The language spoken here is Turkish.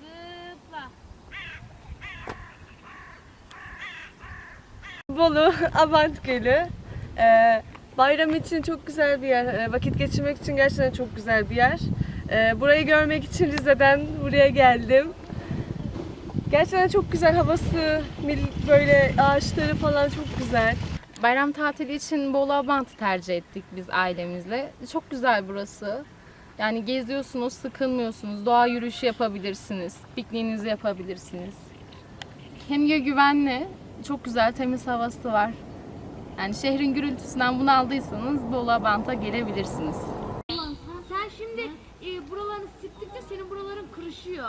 Zıpla. Bolu Abant Gölü. Ee, bayram için çok güzel bir yer. Ee, vakit geçirmek için gerçekten çok güzel bir yer. Ee, burayı görmek için Rize'den buraya geldim. Gerçekten çok güzel havası, böyle ağaçları falan çok güzel. Bayram tatili için Bolu Abant'ı tercih ettik biz ailemizle. Çok güzel burası. Yani geziyorsunuz, sıkılmıyorsunuz. Doğa yürüyüşü yapabilirsiniz. Pikniğinizi yapabilirsiniz. Hem de güvenli, çok güzel temiz havası var. Yani şehrin gürültüsünden bunaldıysanız Bolu Abant'a gelebilirsiniz. Sen şimdi e, buralarını sıktıkça senin buraların kırışıyor.